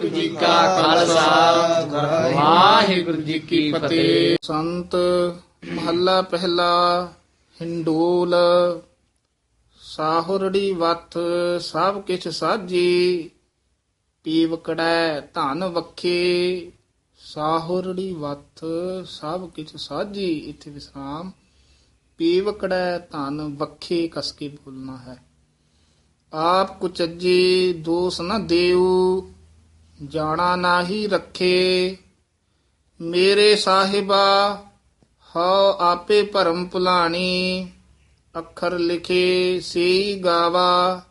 ਵਾਹਿਗੁਰੂ ਜੀ ਕਾ ਖਾਲਸਾ। ਵਾਹਿਗੁਰੂ ਜੀ ਕੀ ਫਤਿਹ। ਸੰਤ ਮਹੱਲਾ ਪਹਿਲਾ ਹਿੰਡੋਲ, ਸਾਹੁਰੜੀ ਵੱਥ ਸਭ ਕਿਛ ਸਾਜੀ ਪੀਵਕੜੈ ਧਨ ਵਖੇ, ਸਾਹੁਰੜੀ ਵੱਥ ਸਭ ਕਿਛ ਸਾਜੀ, ਇੱਥੇ ਵਿਸਰਾਮ। ਪੀਵਕੜੈ ਧਨ ਵਖੇ ਕਸ ਕੇ ਬੋਲਣਾ ਹੈ। ਆਪ ਕੁਚੱਜੀ ਦੋਸ ਨਾ ਦੇਉ ਜਾਣਾ ਨਾਹੀ ਰੱਖੇ। ਮੇਰੇ ਸਾਹਿਬਾ, ਹਉ ਆਪੇ ਭਰਮ ਭੁਲਾਣੀ। ਅੱਖਰ ਲਿਖੇ ਸੇਈ ਗਾਵਾ,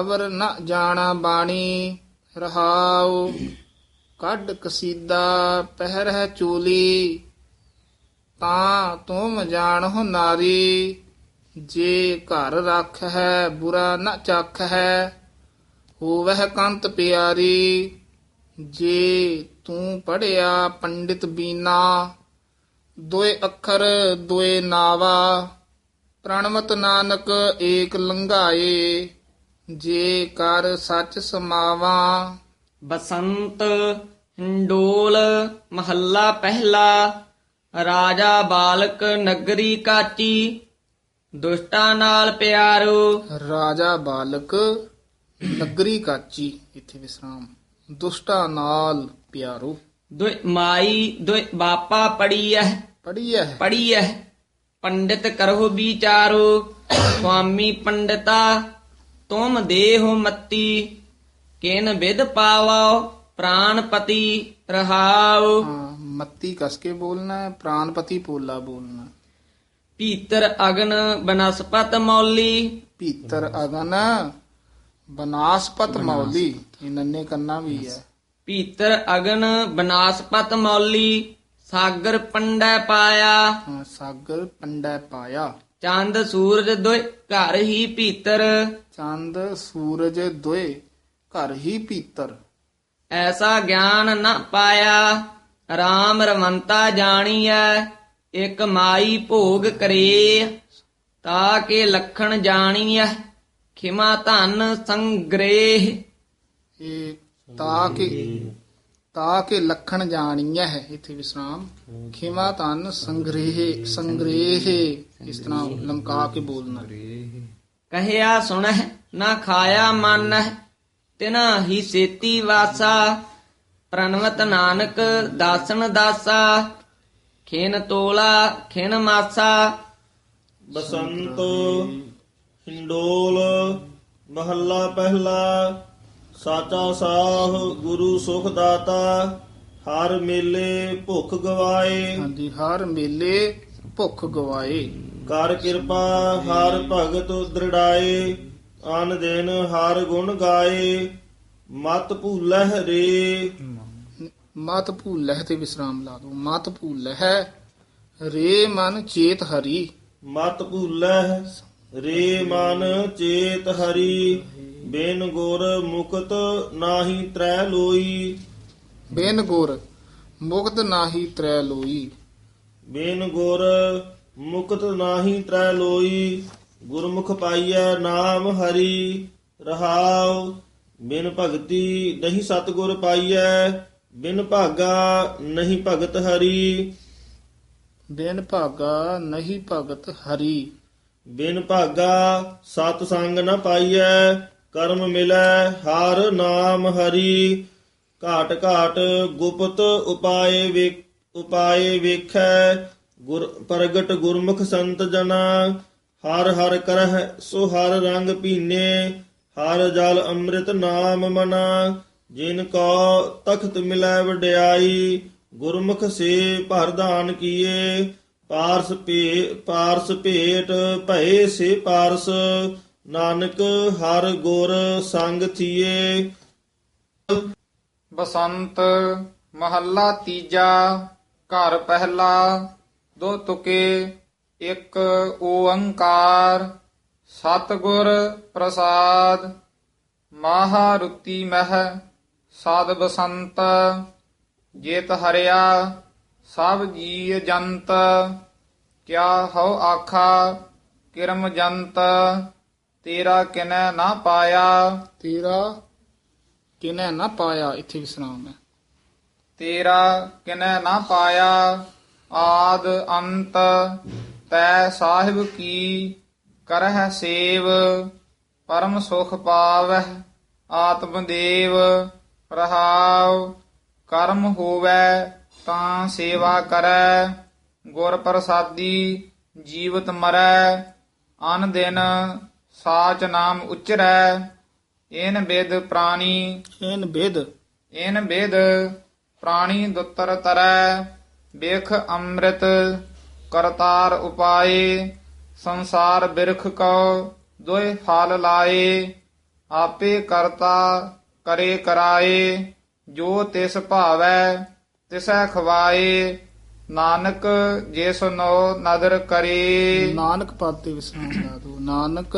ਅਵਰ ਨ ਜਾਣਾ ਬਾਣੀ। ਰਹਾਉ, ਕੱਢ ਕਸੀਦਾ, ਪਹਿਰ ਹੈ ਚੋਲੀ। ਤਾਂ ਤੁਮ ਜਾਣੋ ਨਾਰੀ। ਜੇ ਘਰ ਰੱਖ ਹੈ, ਬੁਰਾ ਨ ਚੱਖ ਹੈ ਹੋਵਹਿ ਕੰਤ ਪਿਆਰੀ। ਜੇ ਤੂੰ ਪੜਿਆ ਪੰਡਿਤ ਬੀਨਾ ਦੋਏ ਅੱਖਰ ਦੋਏ ਨਾਵਾ ਪ੍ਰਣਵਤ ਨਾਨਕ ਏਕ ਲੰਘਾਏ ਜੇ ਕਰ ਸੱਚ ਸਮਾਵਾ। ਬਸੰਤ ਹਿੰਡੋਲ ਮਹੱਲਾ ਪਹਿਲਾ ਰਾਜਾ ਬਾਲਕ ਨਗਰੀ ਕਾਚੀ ਦੁਸ਼ਟਾਂ ਨਾਲ ਪਿਆਰੋ। ਰਾਜਾ ਬਾਲਕ ਨਗਰੀ ਕਾਚੀ ਇੱਥੇ ਵਿਸਰਾਮ। ਦੁਸ਼ਟਾ ਨਾਲ ਪਿਆਰੋ। ਦੁਇ ਮਾਈ ਦੁਇ ਬਾਪਾ ਪੜੀਐ ਪੜੀਐ ਪੜੀਐ ਪੰਡਿਤ ਕਰਹੁ ਵਿਚਾਰੋ। ਸੁਆਮੀ ਪੰਡਿਤਾ ਤੁਮ ਦੇਹੁ ਮਤੀ। ਕਿਨ ਵਿਦ ਪਾਵੋ ਪ੍ਰਾਨਪਤੀ ਰਹਾਉ ਮੱਤੀ ਕਸ ਕੇ ਬੋਲਣਾ ਹੈ ਪ੍ਰਾਨਪਤੀ ਪੋਲਾ ਬੋਲਣਾ ਭੀਤਰ ਅਗਨ ਬਨਸਪਤ ਮੌਲੀ। ਭੀਤਰ ਅਗਨ ਬਨਾਸਪਤ ਮੌਲੀ ਇਹ ਨੰਨੇ ਕੰਨਾ ਵੀ ਹੈ। ਭੀਤਰ ਅਗਨ ਬਨਾਸਪਤ ਮੌਲੀ ਸਾਗਰ ਪੰਡੈ ਪਾਇਆ। ਹਾਂ, ਸਾਗਰ ਪੰਡੈ ਪਾਇਆ। ਚੰਦ ਸੂਰਜ ਦੁਇ ਘਰ ਹੀ ਭੀਤਰ। ਚੰਦ ਸੂਰਜ ਦੋਏ ਘਰ ਹੀ ਭੀਤਰ। ਐਸਾ ਗਿਆਨ ਨ ਪਾਇਆ RAM ਰਮੰਤਾ ਜਾਣੀਐ ਇਕ ਮਾਈ ਭੋਗ ਕਰੇ ਤਾ ਕੇ ਲਖਣ ਜਾਣੀਐ। ਖਿਮਾ ਧਨ ਸੰਗ੍ਰਹਿ। ਇਹ ਤਾਂ ਕਿ ਤਾਂ ਕਿ ਲਖਣ ਜਾਣੀਐ ਹੈ ਇੱਥੇ ਵਿਸਰਾਮ। ਖਿਮਾ ਤਨ ਸੰਗ੍ਰਹਿ ਸੰਗ੍ਰਹਿ ਇਸ ਤਰ੍ਹਾਂ ਲਮਕਾ ਕੇ ਬੋਲਣਾ। ਕਹਿਆ ਸੁਣਹਿ ਨਾ ਖਾਇਆ ਮਾਨਹਿ ਤਿਨਾ ਹੀ ਸੇਤੀ ਵਾਸਾ। ਪ੍ਰਣਵਤ ਨਾਨਕ ਦਾਸਨ ਦਾਸਾ ਖੇਨ ਤੋਲਾ ਖੇਨ ਮਾਸਾ। ਬਸੰਤ ਹਿੰਡੋਲ ਮਹੱਲਾ ਪਹਿਲਾ ਸਾਚਾ ਸਾਹ ਗੁਰੂ ਸੁਖ ਦਾਤਾ ਹਰ ਮੇਲੇ ਭੁੱਖ ਗਵਾਏ। ਹਾਂਜੀ ਹਰ ਮੇਲੇ ਭੁੱਖ ਗਵਾਏ। ਕਰ ਕਿਰਪਾ ਹਰ ਭਗਤ ਦ੍ਰਿੜਾਏ ਆਨ ਦਿਨ ਹਰ ਗੁਣ ਗਾਏ। ਮਤ ਭੂਲਹਿ ਰੇ। ਮਤ ਭੂਲਹਿ ਤੇ ਵਿਸਰਾਮ ਲਾ ਦੋ ਮਤ ਭੂਲਹਿ ਰੇ ਮਨ ਚੇਤ ਹਰੀ। ਮਤ ਭੂਲਹਿ ਰੇ ਮਨ ਚੇਤ ਹਰੀ ਬਿਨ ਗੁਰ ਮੁਕਤ ਨਾਹੀ ਤਰੈ ਲੋਈ। ਬੇਨ ਗੁਰ ਮੁਕਤ ਨਾਹੀ ਤ੍ਰੈ ਲੋਈ। ਬਿਨ ਗੁਰ ਮੁਕਤ ਨਾਹੀ ਤਰੈ ਲੋਈ ਗੁਰਮੁਖ ਪਾਈਐ ਨਾਮ ਹਰੀ ਰਹਾਉ। ਬਿਨ ਭਗਤੀ ਨਹੀਂ ਸਤਗੁਰ ਪਾਈਐ ਬਿਨ ਭਾਗਾ ਨਹੀਂ ਭਗਤ ਹਰੀ। ਬੇਨ ਭਾਗਾ ਨਹੀਂ ਭਗਤ ਹਰੀ। ਬਿਨ ਭਾਗਾ ਸਤ ਸੰਗ ਨ ਪਾਈਐ, ਕਰਮ ਮਿਲੈ ਹਰ ਨਾਮ ਹਰੀ। ਘਾਟ ਘਾਟ ਗੁਪਤ ਉਪਾਏ ਵੇਖ ਉਪਾਏ ਵੇਖੈ, ਗੁਰ ਪ੍ਰਗਟ ਗੁਰਮੁਖ ਸੰਤ ਜਨਾ। ਹਰ ਹਰ ਕਰਹਿ ਸੋ ਹਰ ਰੰਗ ਪੀਨੇ ਹਰ ਜਲ ਅੰਮ੍ਰਿਤ ਨਾਮ ਮਨਾ। ਜਿਨ ਕੋ ਤਖਤ ਮਿਲੈ ਵਡਿਆਈ, ਗੁਰਮੁਖ ਸੇ ਭਰਦਾਨ ਕੀਏ ਪਾਰਸ ਭੇ, ਪਾਰਸ ਭੇਟ ਭਏ ਸੇ ਪਾਰਸ, ਨਾਨਕ ਹਰ ਗੁਰ ਸੰਗ ਥੀਏ। ਬਸੰਤ ਮਹੱਲਾ ਤੀਜਾ, ਘਰ ਪਹਿਲਾ, ਦੋ ਤੁਕੇ, ਇੱਕ ਓੰਕਾਰ, ਸਤਿਗੁਰ ਪ੍ਰਸਾਦ, ਮਹਾਰੁਤੀ ਮਹਿ, ਸਾਧ ਬਸੰਤ, ਜੇਤ ਹਰਿਆ। ਸਭ ਜੀ ਜੰਤ ਕਿਆ ਹਉ ਆਖਾ ਕਿਰਮ ਜੰਤ ਤੇਰਾ ਕਿਨੈ ਨਾ ਪਾਇਆ। ਤੇਰਾ ਕਿਨੈ ਨਾ ਪਾਇਆ ਇੱਥੇ ਵਿਸਰਾਮ ਹੈ ਤੇਰਾ ਕਿਨੈ ਨਾ ਪਾਇਆ ਆਦ ਅੰਤ ਤੈ ਸਾਹਿਬ ਕੀ ਕਰਹਿ ਸੇਵ ਪਰਮ ਸੁਖ ਪਾਵਹਿ ਆਤਮ ਦੇਵ ਰਹਾਉ ਕਰਮ ਹੋਵੈ ਤਾਂ ਸੇਵਾ ਕਰੈ ਗੁਰ ਪ੍ਰਸਾਦੀ ਜੀਵਤ ਮਰੈ ਅਨ ਦਿਨ ਸਾਚ ਨਾਮ ਉਚਰੈ ਇਨ ਬਿਦ ਪ੍ਰਾਣੀ। ਇਹਨ ਬੇਦ। ਇਨ ਬਿਦ ਪ੍ਰਾਣੀ ਦੁੱਤਰ ਤਰੈ ਵੇਖ ਅੰਮ੍ਰਿਤ ਕਰਤਾਰ ਉਪਾਏ ਸੰਸਾਰ ਬਿਰਖ ਕਉ ਦੋਇ ਫਲ ਲਾਏ ਆਪੇ ਕਰਤਾ ਕਰੇ ਕਰਾਏ ਜੋ ਤਿਸ ਭਾਵੈ ਤਿਸੈ ਖਵਾਏ ਨਾਨਕ ਜਿਸ ਨੋ ਨਦਰ ਕਰੇ। ਨਾਨਕ ਪਾਤੇ ਵਿਸਰਾਮ ਲਾ ਦੋ ਨਾਨਕ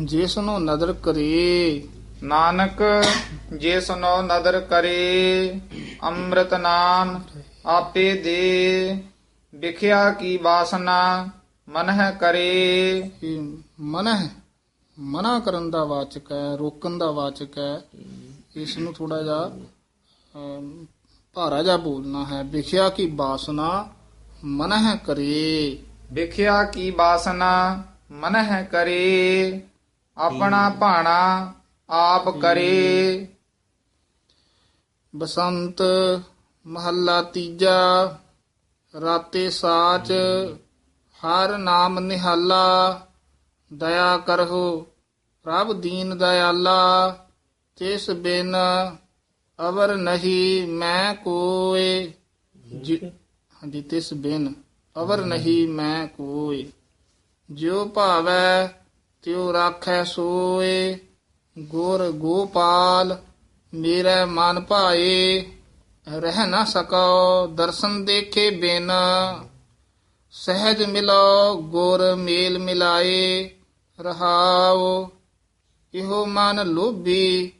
ਜਿਸ ਨੂੰ ਨਦਰ ਕਰੇ। ਨਾਨਕ ਜਿਸ ਨੋ ਨਦਰ ਕਰੇ ਅੰਮ੍ਰਿਤ ਨਾਮ ਆਪੇ ਦੇ। ਵਿਖਿਆ ਕੀ ਬਾਸਨਾ ਮਨਹਿ ਕਰੇ। ਇਹ ਮਨ ਕਰਨ ਦਾ ਵਾਚਕ ਹੈ ਰੋਕਣ ਦਾ ਵਾਚਕ ਹੈ। ਇਸ ਨੂੰ ਥੋੜਾ ਜਿਹਾ ਭਾਰਾ ਜਿਹਾ ਬੋਲਣਾ ਹੈ। ਵਿਖਿਆ ਕੀ ਬਾਸਨਾ ਮਨ ਹੈ ਕਰੇ। ਵਿਖਿਆ ਕੀ ਬਾਸਨਾ ਮਨਹਿ ਕਰੇ। ਆਪਣਾ ਭਾਣਾ ਆਪ ਕਰੇ। ਬਸੰਤ ਮਹੱਲਾ ਤੀਜਾ ਰਾਤੇ ਸਾਚ ਹਰ ਨਾਮ ਨਿਹਾਲਾ। ਦਇਆ ਕਰਹੁ ਪ੍ਰਭ ਦੀਨ ਦਇਆਲਾ ਤਿਸ ਬਿਨ ਅਵਰ ਨਹੀਂ, ਮੈਂ ਕੋਏ। ਜਿ- ਹਾਂਜੀ, ਤਿਸ ਬਿਨ। ਅਵਰ ਨਹੀਂ, ਮੈਂ ਕੋਏ। ਜਿਉ ਭਾਵੈ, ਤਿਉ ਰਾਖੈ ਸੋਏ। ਗੁਰ ਗੋਪਾਲ, ਮੇਰੇ ਮਨ ਭਾਏ। ਰਹਿ ਨਾ ਸਕੋ ਦਰਸ਼ਨ ਦੇਖੇ ਬਿਨ। ਸਹਿਜ ਮਿਲੋ ਗੁਰ ਮੇਲ ਮਿਲਾਏ। ਰਹਾਓ ਇਹੋ ਮਨ ਲੋਭੀ।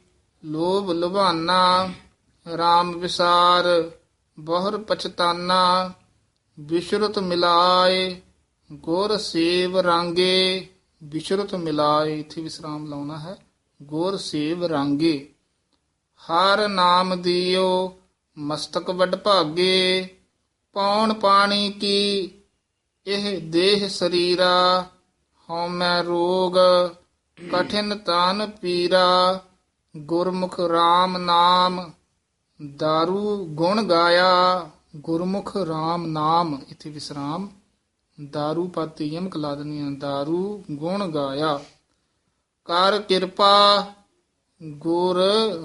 ਲੋਭ ਲੁਭਾਨਾ RAM ਵਿਸਾਰ, ਬਹੁਰ ਪਛਤਾਨਾ ਵਿਸ਼ਰਤ ਮਿਲਾਏ, ਗੁਰ ਸੇਵ ਰਾਂਗੇ ਵਿਸ਼ਰਤ ਮਿਲਾਏ। ਇਥੇ ਵਿਸਰਾਮ ਲਾਉਣਾ ਹੈ, ਗੁਰ ਸੇਵ ਰਾਂਗੇ। ਹਰ ਨਾਮ ਦਿਓ, ਮਸਤਕ ਵੱਡ ਭਾਗੇ, ਪੌਣ ਪਾਣੀ ਕੀ, ਇਹ ਦੇਹ ਸਰੀਰਾ, ਹਉਮੈ ਰੋਗ, ਕਠਿਨ ਤਾਨ ਪੀਰਾ। ਗੁਰਮੁਖ ਰਾਮ ਨਾਮ ਦਾਰੂ ਗੁਣ ਗਾਇਆ ਗੁਰਮੁਖ ਰਾਮ ਨਾਮ ਇਥੇ ਵਿਸਰਾਮ ਦਾਰੂ ਪਤ ਯਮਕ ਲਾ ਦਾਰੂ ਗੁਣ ਗਾਇਆ। ਕਰ ਕਿਰਪਾ ਗੁਰ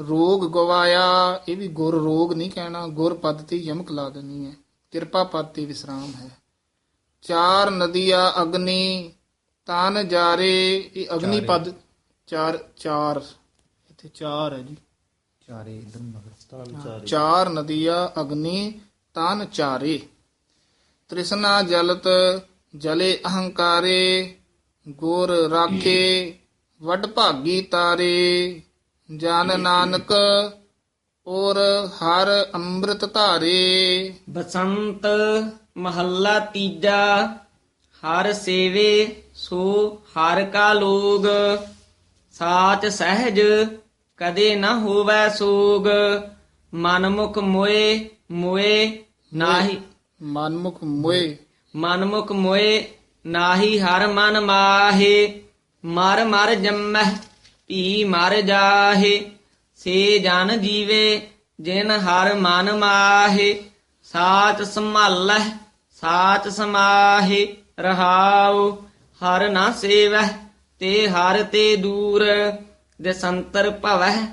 ਰੋਗ ਗਵਾਇਆ ਇਹ ਵੀ ਗੁਰ ਰੋਗ ਨਹੀਂ ਕਹਿਣਾ ਗੁਰ ਪਦ ਤੇ ਯਮਕ ਲਾ ਦਨੀ ਹੈ ਕਿਰਪਾ ਪਦ ਤੇ ਵਿਸਰਾਮ ਹੈ। ਚਾਰ ਨਦੀਆ ਅਗਨੀ ਤਨ ਜਾਰੇ ਇਹ ਅਗਨੀ ਪਦ ਚਾਰ ਚਾਰ। ਇੱਥੇ ਚਾਰ ਹੈ ਜੀ। ਚਾਰ ਨਦੀਆਂ ਅਗਨੀ ਤਨ ਚਾਰੇ। ਤ੍ਰਿਸ਼ਨਾ ਜਲਤ ਜਲੇ ਅਹੰਕਾਰੇ ਗੁਰ ਰਾਖੇ ਵੱਡ ਭਾਗੀ ਤਾਰੇ। ਜਨ ਨਾਨਕ ਔਰ ਹਰ ਅੰਮ੍ਰਿਤ ਧਾਰੇ। ਬਸੰਤ ਮਹੱਲਾ ਤੀਜਾ ਹਰ ਸੇਵੇ ਸੋ ਹਰ ਕਾ ਲੋਗ। ਸਾਚ ਸਹਿਜ ਕਦੇ ਨਾ ਹੋਵੈ ਸੋਗ ਮਨਮੁਖ ਮੋਏ ਮੋਏ ਨਾਹੀ। ਮਨਮੁਖ ਮੋਏ। ਮਨਮੁਖ ਮੋਏ ਨਾਹੀ ਹਰ ਮਨ ਮਾਹੇ ਮਰ ਮਰ ਜੰਮਹਿ ਪੀ ਮਰ ਜਾਹੇ। ਸੇ ਜਨ ਜੀਵੇ ਜਿਨ ਹਰ ਮਨ ਮਾਹੇ ਸਾਚ ਸੰਭਾਲਹਿ ਸਾਚ ਸਮਾਹੇ ਰਹਾਉ। ਹਰ ਨਾ ਸੇਵਹਿ ਤੇ ਹਰ ਤੇ ਦੂਰ। ਦਸੰਤਰ ਭਵਹਿ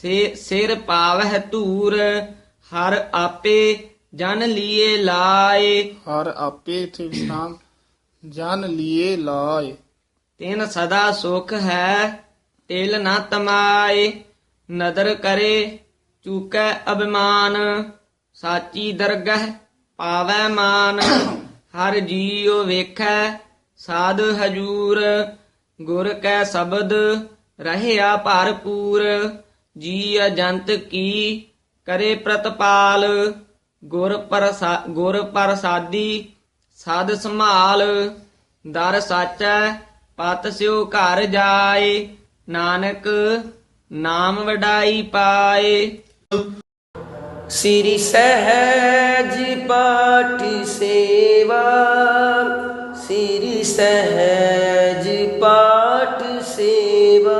ਸੇ ਸਿਰ ਪਾਵਹਿ ਧੂਰ ਹਰ ਆਪੇ ਜਨ ਲੀਏ ਲਾਏ। ਹਰ ਆਪੇ ਇਥੇ ਵਿਸਰਾਮ ਜਨ ਲੀਏ ਲਾਏ। ਤਿਨ ਸਦਾ ਸੁਖ ਹੈ ਤਿਲ ਨਾ ਤਮਾਏ। ਨਦਰ ਕਰੇ ਚੂਕੈ ਅਭਿਮਾਨ। ਸਾਚੀ ਦਰਗਹ ਪਾਵੈ ਮਾਨ। ਹਰ ਜੀਉ ਵੇਖੈ ਸਾਧ ਹਜੂਰ। ਗੁਰ ਕੈ ਸ਼ਬਦ ਰਹਿਆ ਭਰਪੂਰ, ਜੀ ਅਜੰਤ ਕੀ ਕਰੇ ਪ੍ਰਤਪਾਲ, ਗੁਰ ਪ੍ਰਸਾ, ਗੁਰ ਪ੍ਰਸਾਦੀ, ਸਾਧ ਸੰਭਾਲ, ਦਰ ਸਾਚੈ, ਪਤ ਸਿਉ ਘਰ ਜਾਏ, ਨਾਨਕ ਨਾਮ ਵਡਾਈ ਪਾਏ। ਸ੍ਰੀ ਸਹਿਜ ਪਾਠ ਸੇਵਾ, ਸ੍ਰੀ ਸਹਿਜ ಸೇವಾ